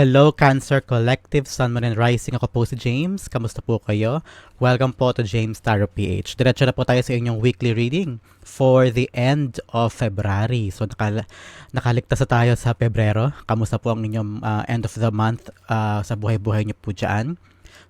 Hello Cancer Collective, Sun, Moon, and Rising. Ako po si James. Kamusta po kayo? Welcome po to James Tarot PH. Diretso na po tayo sa inyong weekly reading for the end of February. So nakal nakaligtas na tayo sa Pebrero. Kamusta po ang inyong uh, end of the month uh, sa buhay-buhay niyo po dyan?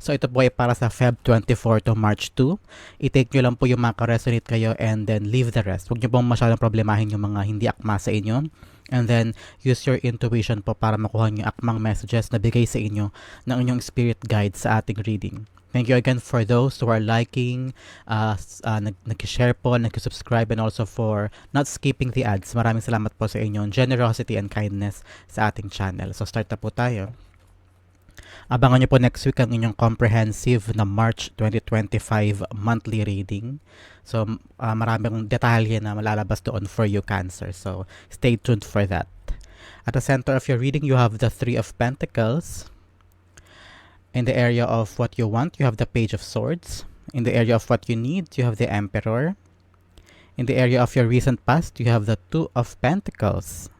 So ito po ay para sa Feb 24 to March 2. I-take nyo lang po yung mga resonate kayo and then leave the rest. Huwag nyo pong masyadong problemahin yung mga hindi akma sa inyo. And then, use your intuition po para makuha nyo akmang messages na bigay sa inyo ng inyong spirit guide sa ating reading. Thank you again for those who are liking, uh, uh, nag- nag-share po, nag-subscribe, and also for not skipping the ads. Maraming salamat po sa inyong generosity and kindness sa ating channel. So, start na po tayo. Abangan nyo po next week ang inyong comprehensive na March 2025 monthly reading. So, uh, maraming detalye na malalabas doon for you, Cancer. So, stay tuned for that. At the center of your reading, you have the Three of Pentacles. In the area of what you want, you have the Page of Swords. In the area of what you need, you have the Emperor. In the area of your recent past, you have the Two of Pentacles.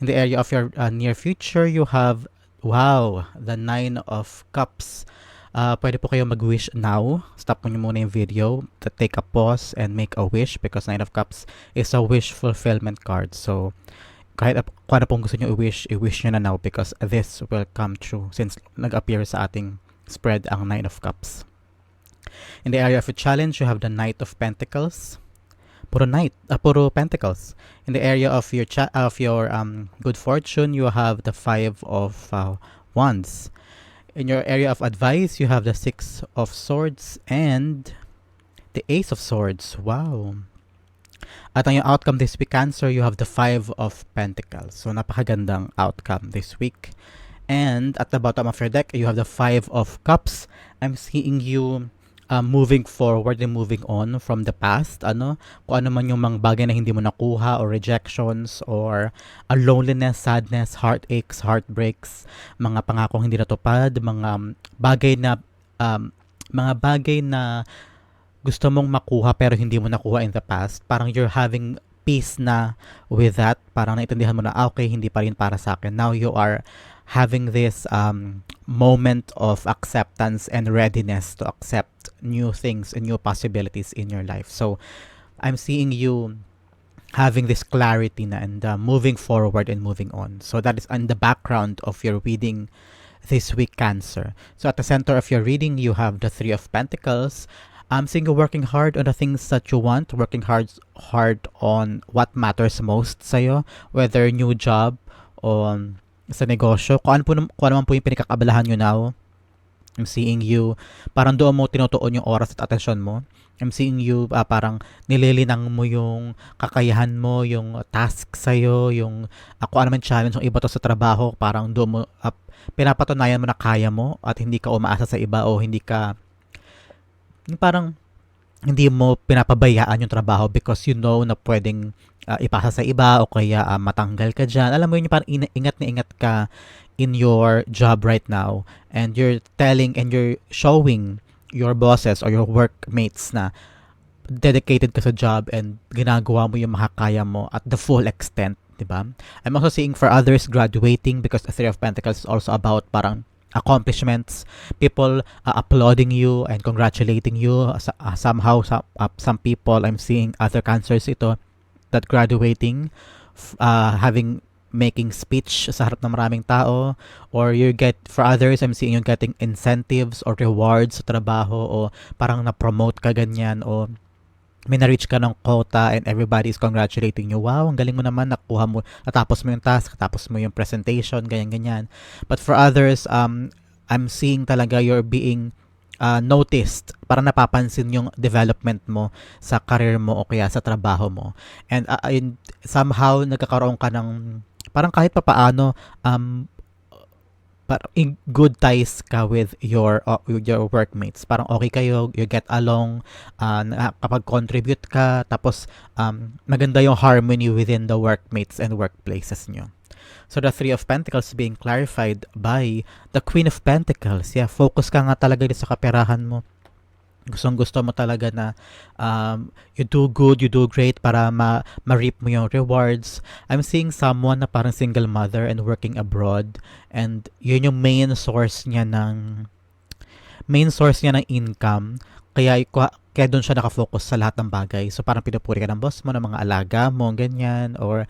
In the area of your uh, near future, you have Wow, the Nine of Cups. Uh, pwede po kayo mag-wish now. Stop mo nyo muna yung video. Take a pause and make a wish because Nine of Cups is a wish fulfillment card. So, kahit kung ano pong gusto nyo i-wish, i-wish nyo na now because this will come true since nag-appear sa ating spread ang Nine of Cups. In the area of a challenge, you have the Knight of Pentacles puro knight, uh, puro pentacles. In the area of your cha- of your um good fortune, you have the five of uh, wands. In your area of advice, you have the six of swords and the ace of swords. Wow. At ang outcome this week, Cancer, you have the five of pentacles. So, napakagandang outcome this week. And at the bottom of your deck, you have the five of cups. I'm seeing you uh, moving forward and moving on from the past, ano, kung ano man yung mga bagay na hindi mo nakuha or rejections or a loneliness, sadness, heartaches, heartbreaks, mga pangakong hindi natupad, mga um, bagay na um, mga bagay na gusto mong makuha pero hindi mo nakuha in the past, parang you're having peace na with that. Parang naintindihan mo na, ah, okay, hindi pa rin para sa akin. Now you are having this um, moment of acceptance and readiness to accept new things and new possibilities in your life. So, I'm seeing you having this clarity na and uh, moving forward and moving on. So, that is on the background of your reading this week, Cancer. So, at the center of your reading, you have the Three of Pentacles. I'm seeing you working hard on the things that you want, working hard hard on what matters most sa'yo, whether new job or sa negosyo, kung ano, po, kung ano man po yung pinakakabalahan nyo now, I'm seeing you, parang doon mo tinutuon yung oras at atensyon mo. I'm seeing you, uh, parang nililinang mo yung kakayahan mo, yung task sa'yo, yung uh, kung ano man challenge yung iba to sa trabaho, parang doon mo, uh, pinapatunayan mo na kaya mo at hindi ka umaasa sa iba o hindi ka, parang hindi mo pinapabayaan yung trabaho because you know na pwedeng uh, ipasa sa iba o kaya uh, matanggal ka dyan. Alam mo yun, parang ingat na ingat ka in your job right now and you're telling and you're showing your bosses or your workmates na dedicated ka sa job and ginagawa mo yung makakaya mo at the full extent, di ba? I'm also seeing for others graduating because the Three of Pentacles is also about parang accomplishments, people uh, applauding you and congratulating you. Uh, somehow, some, uh, some people, I'm seeing other cancers ito, that graduating, uh, having making speech sa harap ng maraming tao or you get for others I'm seeing you getting incentives or rewards sa trabaho o parang na-promote ka ganyan o may na-reach ka ng quota and everybody is congratulating you. Wow, ang galing mo naman, nakuha mo, natapos mo yung task, natapos mo yung presentation, ganyan-ganyan. But for others, um, I'm seeing talaga you're being uh, noticed, para napapansin yung development mo sa career mo o kaya sa trabaho mo. And uh, in, somehow nagkakaroon ka ng parang kahit papaano um parang in good ties ka with your uh, with your workmates. Parang okay kayo, you get along, uh, kapag contribute ka, tapos um, maganda yung harmony within the workmates and workplaces nyo. So the Three of Pentacles being clarified by the Queen of Pentacles. Yeah, focus ka nga talaga sa kaperahan mo. gustong gusto mo talaga na um, you do good, you do great para ma ma-reap mo yung rewards. I'm seeing someone na parang single mother and working abroad and yun yung main source niya ng main source niya ng income. Kaya kaya doon siya nakafocus sa lahat ng bagay. So parang pinupuri ka ng boss mo, ng mga alaga mo, ganyan, or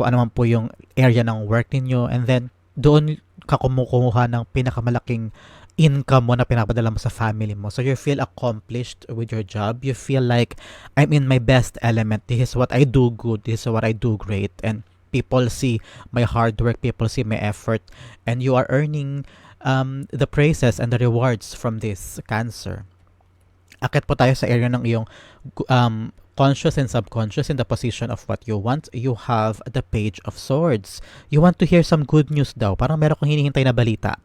kung ano man po yung area ng work ninyo. And then, doon ka kumukuha ng pinakamalaking income mo na pinapadala mo sa family mo. So you feel accomplished with your job. You feel like I'm in my best element. This is what I do good. This is what I do great. And people see my hard work. People see my effort. And you are earning um, the praises and the rewards from this cancer. Akit po tayo sa area ng iyong um, conscious and subconscious in the position of what you want, you have the page of swords. You want to hear some good news daw. Parang meron kang hinihintay na balita.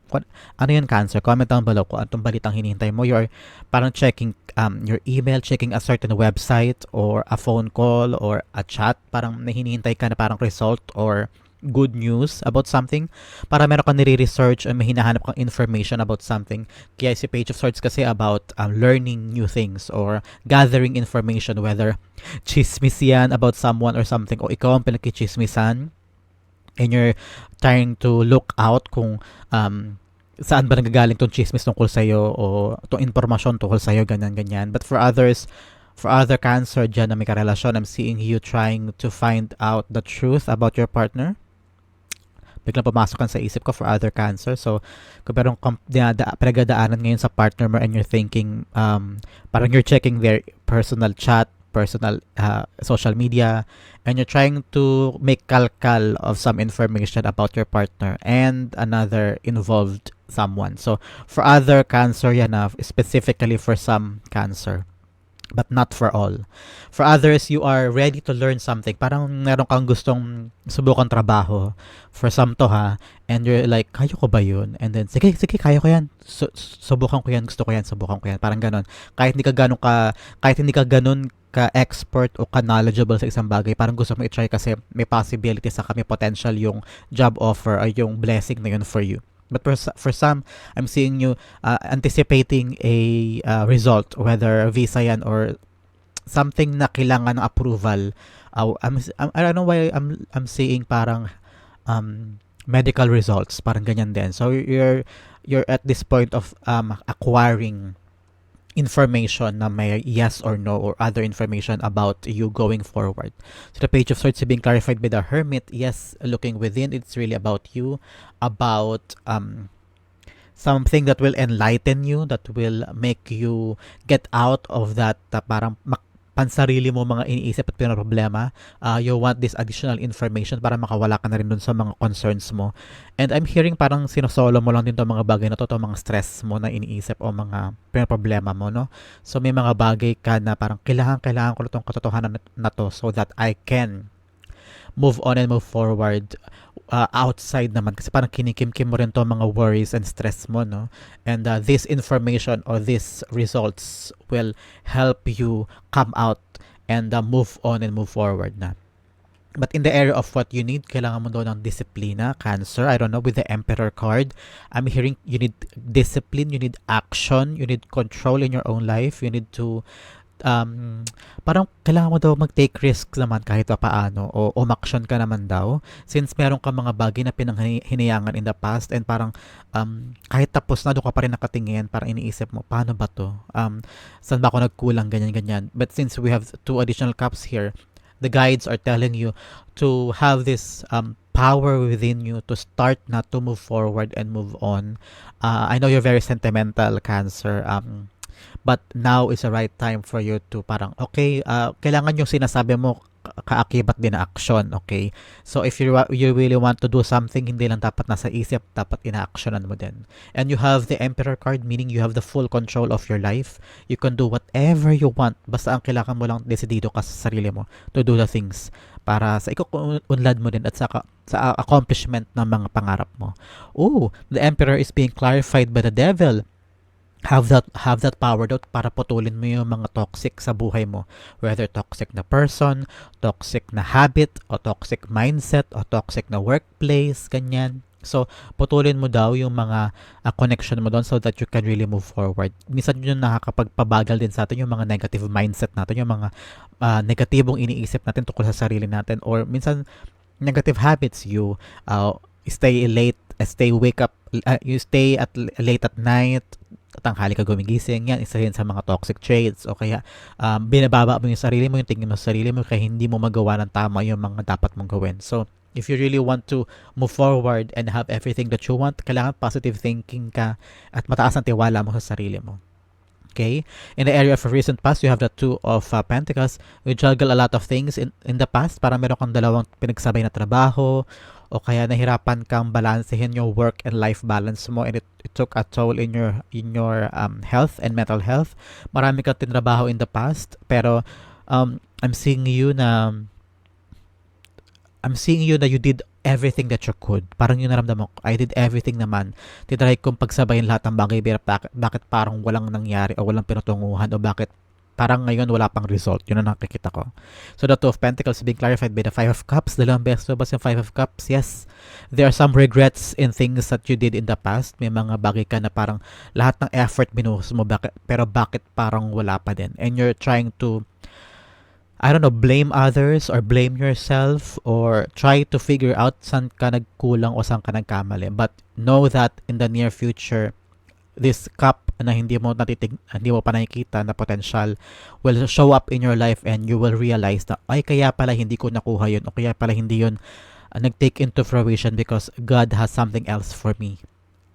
Ano yun, Cancer? Comment down below kung anong balitang hinihintay mo. You're parang checking um, your email, checking a certain website or a phone call or a chat. Parang hinihintay ka na parang result or good news about something para meron kang nire-research o may hinahanap kang information about something. Kaya si Page of Swords kasi about um, learning new things or gathering information whether chismis yan about someone or something o ikaw ang pinagkichismisan and you're trying to look out kung um, saan ba nagagaling tong chismis tungkol sa'yo o itong informasyon tungkol sa'yo, ganyan-ganyan. But for others, for other cancer dyan na may karelasyon, I'm seeing you trying to find out the truth about your partner biglang pumasok kan sa isip ko for other cancer. So, kung kom- dinada- pinagadaanan ngayon sa partner mo and you're thinking, um, parang you're checking their personal chat, personal uh, social media, and you're trying to make kalkal of some information about your partner and another involved someone. So, for other cancer, yan na, specifically for some cancer but not for all. For others, you are ready to learn something. Parang meron kang gustong subukan trabaho. For some to ha, and you're like, kaya ko ba yun? And then, sige, sige, kaya ko yan. Su- subukan ko yan, gusto ko yan, subukan ko yan. Parang ganon. Kahit hindi ka ganon ka, kahit hindi ka ganon ka expert o ka knowledgeable sa isang bagay, parang gusto mo i-try kasi may possibility sa kami potential yung job offer or yung blessing na yun for you. But for, for some, I'm seeing you uh, anticipating a uh, result, whether visa yan or something na kailangan ng approval. Uh, I'm, I'm, I don't know why I'm, I'm seeing parang um, medical results, parang ganyan din. So you're you're at this point of um, acquiring information na may yes or no or other information about you going forward. So the page of swords being clarified by the hermit. Yes, looking within, it's really about you, about um something that will enlighten you, that will make you get out of that uh, parang pansarili mo mga iniisip at problema. Uh, you want this additional information para makawala ka na rin dun sa mga concerns mo. And I'm hearing parang sinosolo mo lang din to mga bagay na to, to mga stress mo na iniisip o mga problema mo, no? So may mga bagay ka na parang kailangan, kailangan ko itong katotohanan na, na to so that I can move on and move forward uh, outside naman. Kasi parang kinikimkim mo rin to mga worries and stress mo no? And uh, this information or these results will help you come out and uh, move on and move forward na. But in the area of what you need, kailangan mo daw ng disiplina, cancer, I don't know, with the emperor card, I'm hearing you need discipline, you need action, you need control in your own life, you need to um, parang kailangan mo daw mag-take risks naman kahit pa paano o umaction ka naman daw since meron ka mga bagay na pinanghinayangan in the past and parang um, kahit tapos na doon ka pa rin nakatingin parang iniisip mo paano ba to? Um, saan ba ako nagkulang? Ganyan ganyan. But since we have two additional cups here the guides are telling you to have this um, power within you to start na to move forward and move on. Uh, I know you're very sentimental cancer. Um, but now is the right time for you to parang okay uh, kailangan yung sinasabi mo ka- kaakibat din na action okay? So if you you really want to do something hindi lang dapat nasa isip dapat ina-actionan mo din. And you have the emperor card meaning you have the full control of your life. You can do whatever you want basta ang kailangan mo lang desidido ka sa sarili mo to do the things para sa ikuunlad mo din at sa, sa accomplishment ng mga pangarap mo. Oh, the emperor is being clarified by the devil have that have that power daw para putulin mo yung mga toxic sa buhay mo. Whether toxic na person toxic na habit o toxic mindset o toxic na workplace ganyan. So, putulin mo daw yung mga uh, connection mo doon so that you can really move forward. Minsan yun nakakapagpabagal din sa atin yung mga negative mindset natin, yung mga uh, negatibong iniisip natin tungkol sa sarili natin. Or minsan negative habits you uh, stay late, stay wake up, uh, you stay at late at night, tanghali ka gumigising, yan, isa yun sa mga toxic traits o kaya um, binababa mo yung sarili mo, yung tingin mo sa sarili mo kaya hindi mo magawa ng tama yung mga dapat mong gawin. So, if you really want to move forward and have everything that you want, kailangan positive thinking ka at mataas ang tiwala mo sa sarili mo. Okay? In the area of recent past, you have the two of uh, Pentacles. You juggle a lot of things in, in the past. Parang meron kang dalawang pinagsabay na trabaho o kaya nahirapan kang balansehin yung work and life balance mo and it, it took a toll in your in your um, health and mental health. Marami kang tinrabaho in the past pero um, I'm seeing you na I'm seeing you na you did everything that you could. Parang yung naramdaman ko, I did everything naman. Tinry kong pagsabayin lahat ng bagay, pero bakit, bakit parang walang nangyari o walang pinutunguhan o bakit parang ngayon wala pang result. Yun ang nakikita ko. So the Two of Pentacles being clarified by the Five of Cups. Dalawang beses ba yung Five of Cups? Yes. There are some regrets in things that you did in the past. May mga bagay ka na parang lahat ng effort binuhos mo, bakit, pero bakit parang wala pa din? And you're trying to I don't know, blame others or blame yourself or try to figure out saan ka nagkulang o saan ka nagkamali. But know that in the near future, this cup na hindi mo natitig, hindi mo pa nakikita na potential will show up in your life and you will realize na ay kaya pala hindi ko nakuha yun o kaya pala hindi yun uh, nag-take into fruition because God has something else for me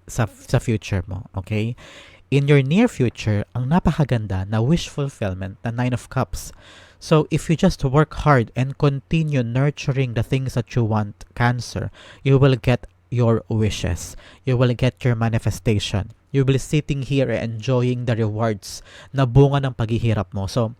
sa, sa future mo. Okay? In your near future, ang napakaganda na wish fulfillment, na Nine of Cups, So if you just work hard and continue nurturing the things that you want, Cancer, you will get your wishes. You will get your manifestation. You will be sitting here enjoying the rewards na bunga ng paghihirap mo. So,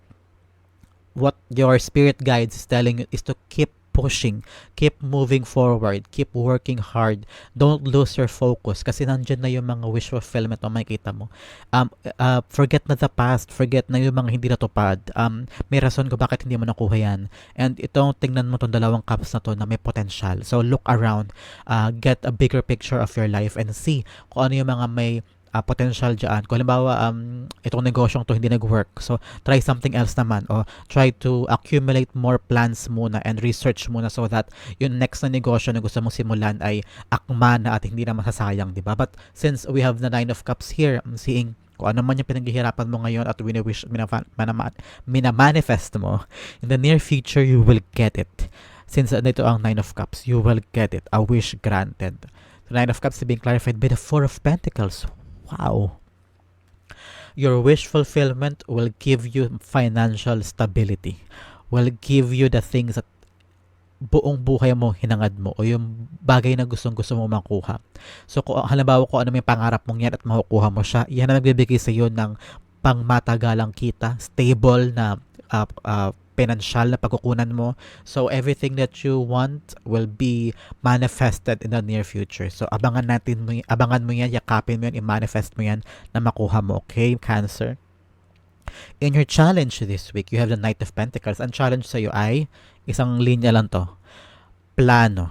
what your spirit guides is telling you is to keep pushing, keep moving forward, keep working hard. Don't lose your focus kasi nandiyan na yung mga wish fulfillment na makikita mo. Um, uh, forget na the past, forget na yung mga hindi natupad. Um, may rason ko bakit hindi mo nakuha yan. And itong tingnan mo tong dalawang cups na to na may potential. So look around, uh, get a bigger picture of your life and see kung ano yung mga may uh, potential dyan. Kung halimbawa, um, itong negosyong to hindi nag-work, so try something else naman o try to accumulate more plans muna and research muna so that yung next na negosyo na gusto mong simulan ay akma na at hindi na masasayang, di ba? But since we have the Nine of Cups here, I'm seeing kung ano man yung pinaghihirapan mo ngayon at wini-wish, minamanifest mo, in the near future, you will get it. Since uh, ito ang Nine of Cups, you will get it. A wish granted. The Nine of Cups being clarified by the Four of Pentacles. Wow. Your wish fulfillment will give you financial stability. Will give you the things that buong buhay mo hinangad mo o yung bagay na gustong gusto mo makuha. So kung halimbawa ko ano may pangarap mong yan at makukuha mo siya, yan ang nagbibigay sa iyo ng pangmatagalang kita, stable na uh, uh, financial na pagkukunan mo. So, everything that you want will be manifested in the near future. So, abangan natin mo, abangan mo yan, yakapin mo yan, i-manifest mo yan na makuha mo. Okay, Cancer? In your challenge this week, you have the Knight of Pentacles. Ang challenge sa iyo ay isang linya lang to. Plano.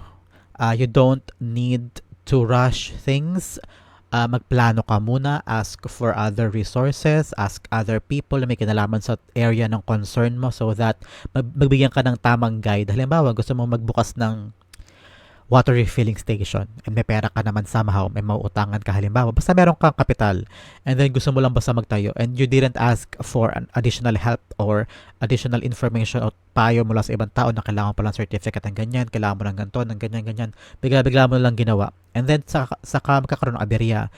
Uh, you don't need to rush things uh, magplano ka muna, ask for other resources, ask other people na may kinalaman sa area ng concern mo so that magbigyan ka ng tamang guide. Halimbawa, gusto mo magbukas ng water refilling station and may pera ka naman somehow, may mauutangan ka halimbawa, basta meron kang kapital and then gusto mo lang basta magtayo and you didn't ask for an additional help or additional information o payo mula sa ibang tao na kailangan pa lang certificate ng ganyan, kailangan mo ng ganito, ng ganyan, ganyan, bigla-bigla mo lang ginawa. And then sa saka magkakaroon ng aberya.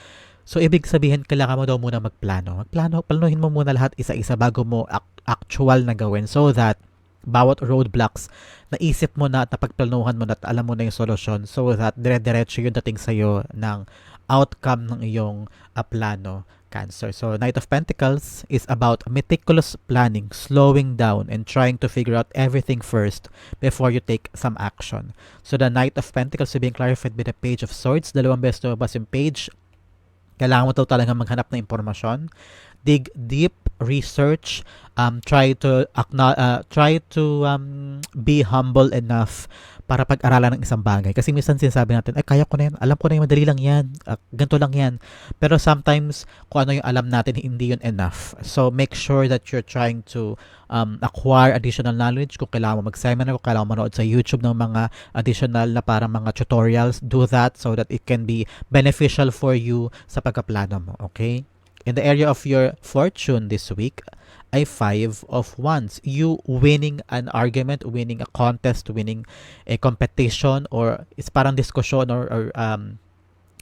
So, ibig sabihin, kailangan mo daw muna magplano. Magplano, planuhin mo muna lahat isa-isa bago mo actual na gawin so that bawat roadblocks, naisip mo na at napagplanuhan mo na at alam mo na yung solusyon so that dire-diretso yung dating sa'yo ng outcome ng iyong uh, plano cancer. So, Knight of Pentacles is about meticulous planning, slowing down, and trying to figure out everything first before you take some action. So, the Knight of Pentacles is being clarified by the Page of Swords. Dalawang beses lumabas yung page. Kailangan mo daw talaga maghanap ng impormasyon. Dig deep, research, um, try to uh, try to um, be humble enough para pag-aralan ng isang bagay. Kasi minsan sinasabi natin, ay kaya ko na yan, alam ko na yan, madali lang yan, uh, ganito lang yan. Pero sometimes, kung ano yung alam natin, hindi yun enough. So, make sure that you're trying to um, acquire additional knowledge. Kung kailangan mo mag-seminar, kung kailangan mo manood sa YouTube ng mga additional na para mga tutorials, do that so that it can be beneficial for you sa pagkaplano mo. Okay? In the area of your fortune this week, ay five of wands. You winning an argument, winning a contest, winning a competition, or it's parang discussion or, or um,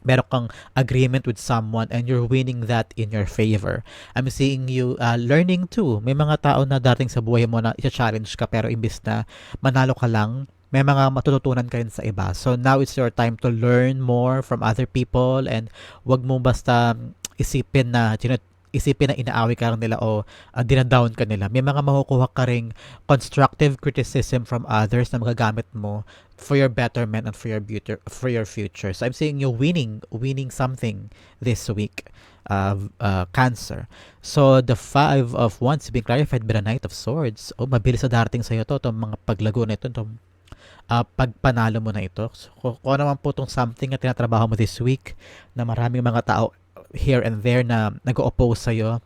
meron kang agreement with someone and you're winning that in your favor. I'm seeing you uh, learning too. May mga tao na dating sa buhay mo na i-challenge ka pero imbis na manalo ka lang, may mga matututunan ka rin sa iba. So now it's your time to learn more from other people and wag mo basta isipin na isipin na inaaway ka nila o uh, dinadown ka nila. May mga makukuha ka ring constructive criticism from others na magagamit mo for your betterment and for your beauty, for your future. So I'm saying you winning, winning something this week. Uh, uh, cancer. So, the five of wands being clarified by the knight of swords. Oh, mabilis na darating sa iyo to, itong mga paglago na ito, itong uh, pagpanalo mo na ito. So, kung, kung ano naman po itong something na tinatrabaho mo this week, na maraming mga tao here and there na nag-oppose sa'yo,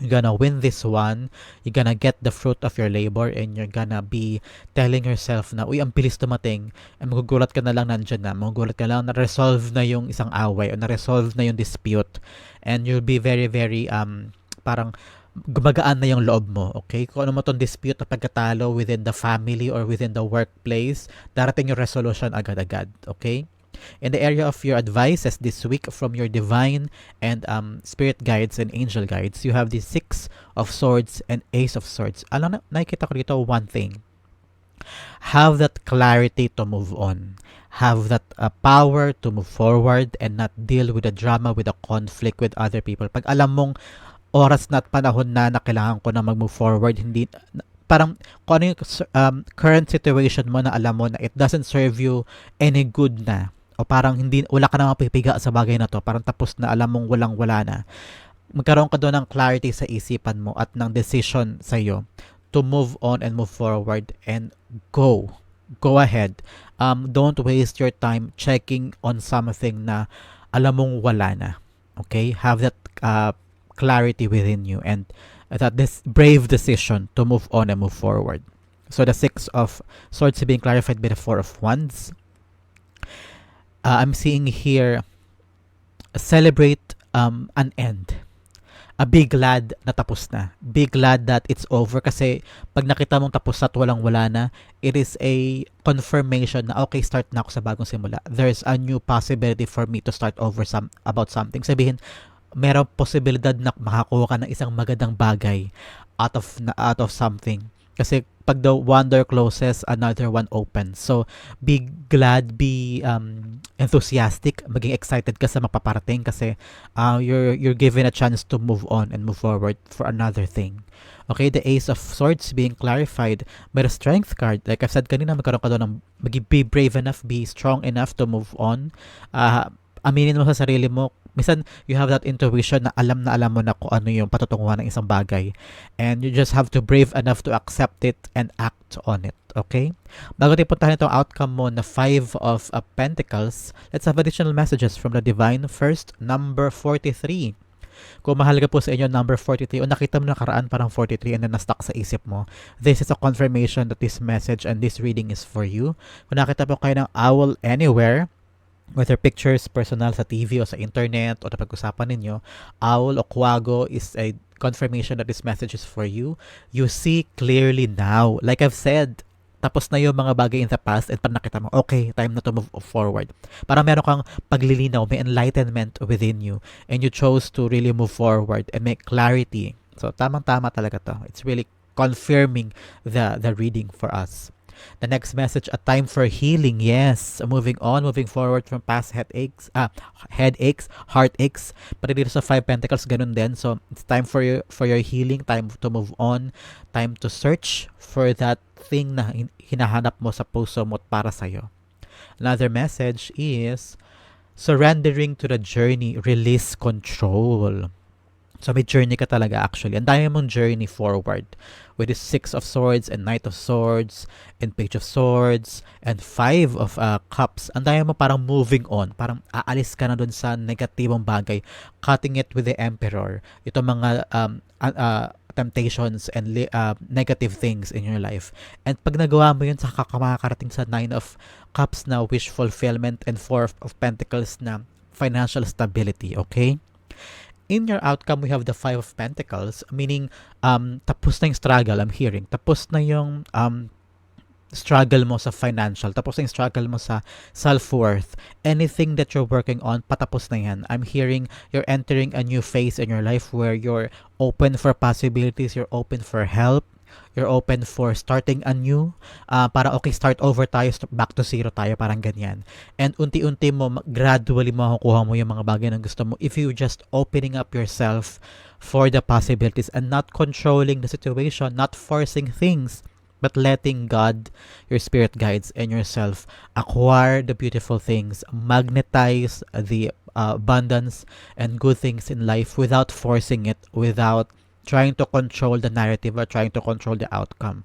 you're gonna win this one, you're gonna get the fruit of your labor, and you're gonna be telling yourself na, uy, ang bilis tumating, and magugulat ka na lang nandyan na, magugulat ka lang na resolve na yung isang away, o na-resolve na yung dispute, and you'll be very, very, um, parang, gumagaan na yung loob mo, okay? Kung ano mo tong dispute na pagkatalo within the family or within the workplace, darating yung resolution agad-agad, okay? In the area of your advices this week from your divine and um, spirit guides and angel guides, you have the Six of Swords and Ace of Swords. Alam na, nakikita ko dito one thing. Have that clarity to move on. Have that uh, power to move forward and not deal with the drama, with the conflict with other people. Pag alam mong oras na at panahon na na kailangan ko na mag-move forward, hindi parang kung ano yung um, current situation mo na alam mo na it doesn't serve you any good na o parang hindi wala ka na mapipiga sa bagay na to, parang tapos na alam mong walang-wala na. Magkaroon ka doon ng clarity sa isipan mo at ng decision sa iyo to move on and move forward and go. Go ahead. Um, don't waste your time checking on something na alam mong wala na. Okay? Have that uh, clarity within you and that this brave decision to move on and move forward. So the six of swords being clarified by the four of wands uh, I'm seeing here celebrate um, an end. A big glad na tapos na. Big glad that it's over kasi pag nakita mong tapos at walang wala na, it is a confirmation na okay, start na ako sa bagong simula. There's a new possibility for me to start over some about something. Sabihin, merong posibilidad na makakuha ka ng isang magandang bagay out of out of something. Kasi pag the one door closes, another one opens. So, be glad, be um, enthusiastic, maging excited ka sa mapaparating kasi uh, you're, you're given a chance to move on and move forward for another thing. Okay, the Ace of Swords being clarified by the Strength card. Like I've said kanina, magkaroon ka doon ng be brave enough, be strong enough to move on. Uh, aminin mo sa sarili mo Minsan, you have that intuition na alam na alam mo na kung ano yung patutunguhan ng isang bagay. And you just have to brave enough to accept it and act on it. Okay? Bago tayo puntahan itong outcome mo na 5 of uh, Pentacles, let's have additional messages from the Divine. First, number 43. Kung mahalaga po sa inyo number 43 o nakita mo nakaraan parang 43 and then na-stuck sa isip mo, this is a confirmation that this message and this reading is for you. Kung nakita po kayo ng owl anywhere, whether pictures, personal sa TV o sa internet o napag-usapan ninyo, owl o kwago is a confirmation that this message is for you. You see clearly now. Like I've said, tapos na yung mga bagay in the past at parang nakita mo, okay, time na to move forward. Parang meron kang paglilinaw, may enlightenment within you and you chose to really move forward and make clarity. So, tamang-tama talaga to. It's really confirming the the reading for us. The next message, a time for healing. Yes, moving on, moving forward from past headaches, ah, headaches, heartaches. Pati dito sa Five Pentacles, ganun din. So, it's time for your, for your healing, time to move on, time to search for that thing na hinahanap mo sa puso mo para sa'yo. Another message is, surrendering to the journey, release control. So may journey ka talaga actually. Ang dami mong journey forward. With the Six of Swords and Knight of Swords and Page of Swords and Five of uh, Cups. Ang dami mo parang moving on. Parang aalis ka na dun sa negatibong bagay. Cutting it with the Emperor. Ito mga um, uh, temptations and uh, negative things in your life. And pag nagawa mo yun, saka ka makakarating sa Nine of Cups na wish fulfillment and Four of Pentacles na financial stability. Okay? In your outcome, we have the Five of Pentacles, meaning um, tapos na yung struggle, I'm hearing. Tapos na yung um, struggle mo sa financial, tapos na yung struggle mo sa self-worth. Anything that you're working on, patapos na yan. I'm hearing you're entering a new phase in your life where you're open for possibilities, you're open for help, you're open for starting anew, uh, para okay, start over tayo, back to zero tayo, parang ganyan. And unti-unti mo, gradually makukuha mo yung mga bagay na gusto mo if you just opening up yourself for the possibilities and not controlling the situation, not forcing things, but letting God, your spirit guides, and yourself acquire the beautiful things, magnetize the uh, abundance and good things in life without forcing it, without trying to control the narrative or trying to control the outcome.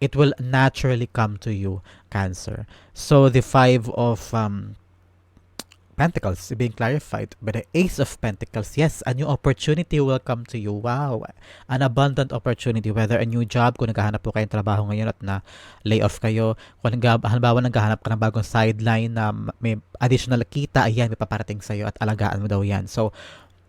It will naturally come to you, Cancer. So the five of um, Pentacles being clarified by the Ace of Pentacles. Yes, a new opportunity will come to you. Wow, an abundant opportunity. Whether a new job, kung naghahanap po kayong trabaho ngayon at na layoff kayo, kung halimbawa naghahanap ka ng bagong sideline na may additional kita, ayan, may paparating sa'yo at alagaan mo daw yan. So,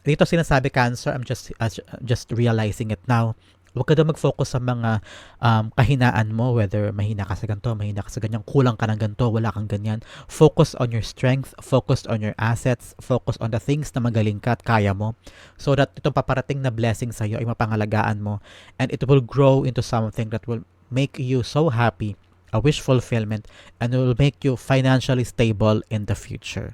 dito sinasabi cancer, I'm just uh, just realizing it now. Huwag ka daw mag-focus sa mga um, kahinaan mo, whether mahina ka sa ganito, mahina ka sa ganyan, kulang ka ng ganito, wala kang ganyan. Focus on your strength, focus on your assets, focus on the things na magaling ka at kaya mo so that itong paparating na blessing sa iyo ay mapangalagaan mo and it will grow into something that will make you so happy, a wish fulfillment, and it will make you financially stable in the future.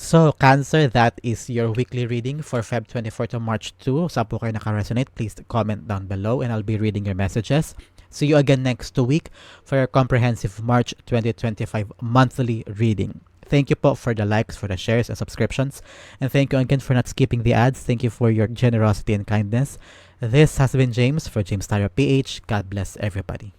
So, Cancer, that is your weekly reading for Feb 24 to March 2. Saan po kayo naka-resonate, please comment down below and I'll be reading your messages. See you again next week for your comprehensive March 2025 monthly reading. Thank you po for the likes, for the shares, and subscriptions. And thank you again for not skipping the ads. Thank you for your generosity and kindness. This has been James for James Tyra PH. God bless everybody.